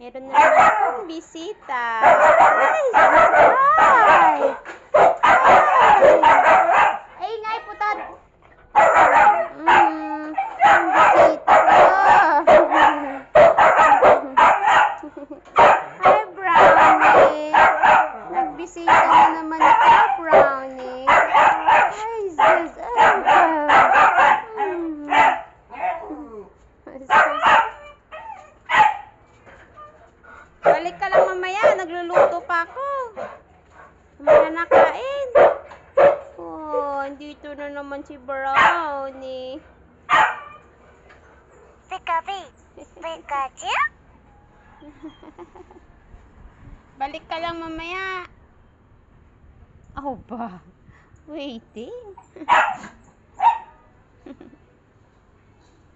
Meron na akong bisita. Ay! Ay! Ay! Ay, ngay, putad! Mm, bisita ko. Hi, Brownie! Nagbisita na naman ka, Brownie. Ay, sis! Ay, mm. Sis. Balik ka lang mamaya, nagluluto pa ako. Mamaya nakain. Oh, andito na naman si Brownie. Pikapi, Pikachu? Balik ka lang mamaya. Oh ba? Waiting.